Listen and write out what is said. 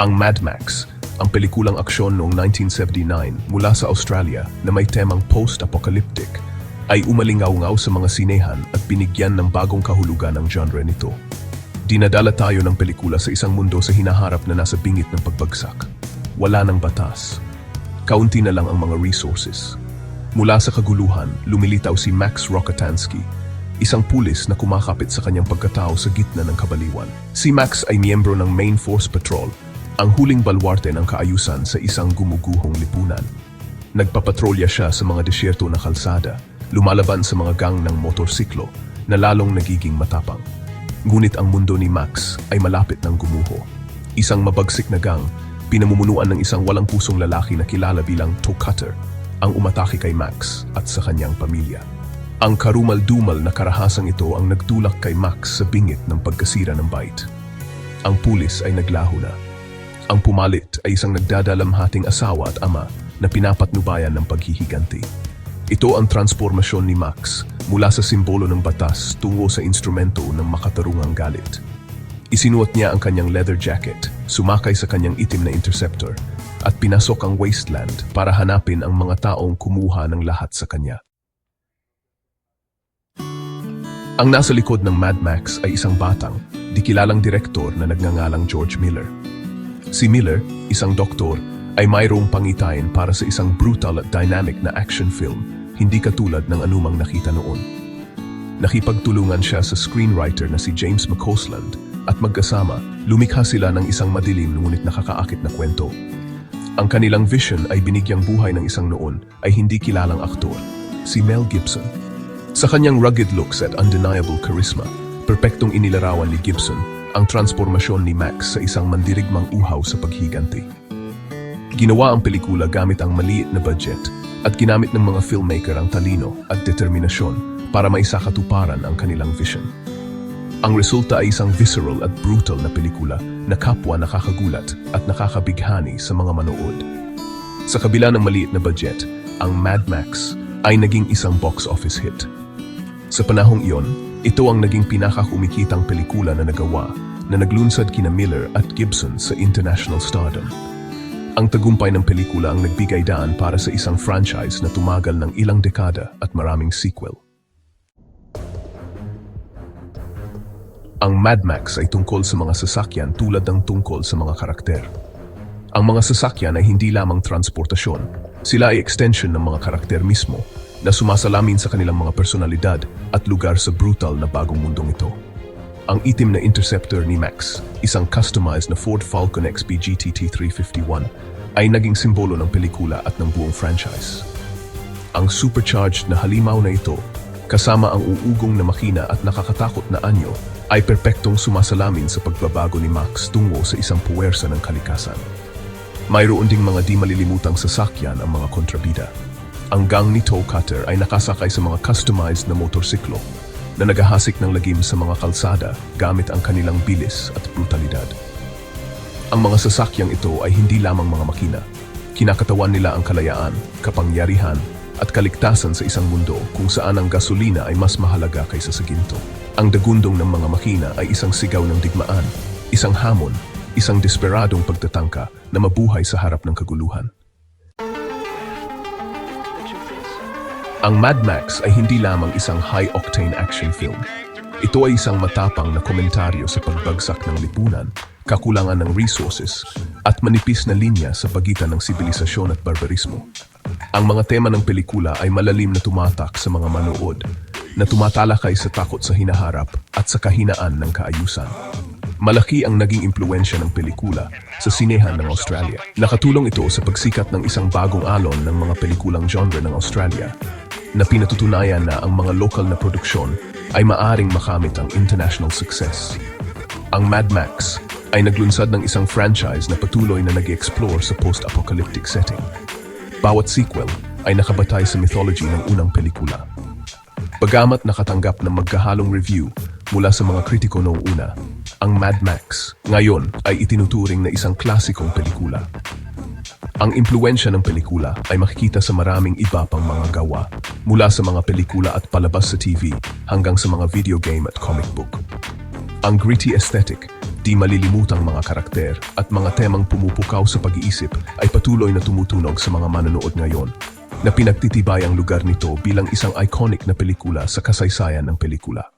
Ang Mad Max, ang pelikulang aksyon noong 1979 mula sa Australia na may temang post-apocalyptic, ay umalingaw-ngaw sa mga sinehan at binigyan ng bagong kahulugan ang genre nito. Dinadala tayo ng pelikula sa isang mundo sa hinaharap na nasa bingit ng pagbagsak. Wala ng batas. Kaunti na lang ang mga resources. Mula sa kaguluhan, lumilitaw si Max Rokatansky, isang pulis na kumakapit sa kanyang pagkatao sa gitna ng kabaliwan. Si Max ay miyembro ng Main Force Patrol, ang huling balwarte ng kaayusan sa isang gumuguhong lipunan. Nagpapatrolya siya sa mga disyerto na kalsada, lumalaban sa mga gang ng motorsiklo na lalong nagiging matapang. Ngunit ang mundo ni Max ay malapit ng gumuho. Isang mabagsik na gang, pinamumunuan ng isang walang pusong lalaki na kilala bilang Toe Cutter, ang umatake kay Max at sa kanyang pamilya. Ang karumal-dumal na karahasang ito ang nagtulak kay Max sa bingit ng pagkasira ng bite. Ang pulis ay naglaho na. Ang pumalit ay isang nagdadalamhating asawa at ama na pinapatnubayan ng paghihiganti. Ito ang transformasyon ni Max mula sa simbolo ng batas tungo sa instrumento ng makatarungang galit. Isinuot niya ang kanyang leather jacket, sumakay sa kanyang itim na interceptor, at pinasok ang wasteland para hanapin ang mga taong kumuha ng lahat sa kanya. Ang nasa likod ng Mad Max ay isang batang, di kilalang direktor na nagngangalang George Miller. Si Miller, isang doktor, ay mayroong pangitain para sa isang brutal at dynamic na action film, hindi katulad ng anumang nakita noon. Nakipagtulungan siya sa screenwriter na si James McCausland at magkasama, lumikha sila ng isang madilim ngunit nakakaakit na kwento. Ang kanilang vision ay binigyang buhay ng isang noon ay hindi kilalang aktor, si Mel Gibson. Sa kanyang rugged looks at undeniable charisma, perpektong inilarawan ni Gibson ang transformasyon ni Max sa isang mandirigmang uhaw sa paghiganti. Ginawa ang pelikula gamit ang maliit na budget at ginamit ng mga filmmaker ang talino at determinasyon para maisakatuparan ang kanilang vision. Ang resulta ay isang visceral at brutal na pelikula na kapwa nakakagulat at nakakabighani sa mga manood. Sa kabila ng maliit na budget, ang Mad Max ay naging isang box office hit. Sa panahong iyon, ito ang naging pinakakumikitang pelikula na nagawa na naglunsad kina Miller at Gibson sa international stardom. Ang tagumpay ng pelikula ang nagbigay daan para sa isang franchise na tumagal ng ilang dekada at maraming sequel. Ang Mad Max ay tungkol sa mga sasakyan tulad ng tungkol sa mga karakter. Ang mga sasakyan ay hindi lamang transportasyon, sila ay extension ng mga karakter mismo na sumasalamin sa kanilang mga personalidad at lugar sa brutal na bagong mundong ito. Ang itim na interceptor ni Max, isang customized na Ford Falcon XP GTT 351, ay naging simbolo ng pelikula at ng buong franchise. Ang supercharged na halimaw na ito, kasama ang uugong na makina at nakakatakot na anyo, ay perpektong sumasalamin sa pagbabago ni Max tungo sa isang puwersa ng kalikasan. Mayroon ding mga di malilimutang sasakyan ang mga kontrabida. Ang gang ni Toe Cutter ay nakasakay sa mga customized na motorsiklo na nagahasik ng lagim sa mga kalsada gamit ang kanilang bilis at brutalidad. Ang mga sasakyang ito ay hindi lamang mga makina. Kinakatawan nila ang kalayaan, kapangyarihan, at kaligtasan sa isang mundo kung saan ang gasolina ay mas mahalaga kaysa sa ginto. Ang dagundong ng mga makina ay isang sigaw ng digmaan, isang hamon, isang desperadong pagtatangka na mabuhay sa harap ng kaguluhan. Ang Mad Max ay hindi lamang isang high-octane action film. Ito ay isang matapang na komentaryo sa pagbagsak ng lipunan, kakulangan ng resources, at manipis na linya sa pagitan ng sibilisasyon at barbarismo. Ang mga tema ng pelikula ay malalim na tumatak sa mga manood, na tumatalakay sa takot sa hinaharap at sa kahinaan ng kaayusan. Malaki ang naging impluensya ng pelikula sa sinehan ng Australia. Nakatulong ito sa pagsikat ng isang bagong alon ng mga pelikulang genre ng Australia na pinatutunayan na ang mga lokal na produksyon ay maaring makamit ang international success. Ang Mad Max ay naglunsad ng isang franchise na patuloy na nag-explore sa post-apocalyptic setting. Bawat sequel ay nakabatay sa mythology ng unang pelikula. Bagamat nakatanggap ng magkahalong review mula sa mga kritiko noong una, ang Mad Max ngayon ay itinuturing na isang klasikong pelikula. Ang impluensya ng pelikula ay makikita sa maraming iba pang mga gawa, mula sa mga pelikula at palabas sa TV hanggang sa mga video game at comic book. Ang gritty aesthetic, di malilimutang mga karakter at mga temang pumupukaw sa pag-iisip ay patuloy na tumutunog sa mga manonood ngayon na pinagtitibay ang lugar nito bilang isang iconic na pelikula sa kasaysayan ng pelikula.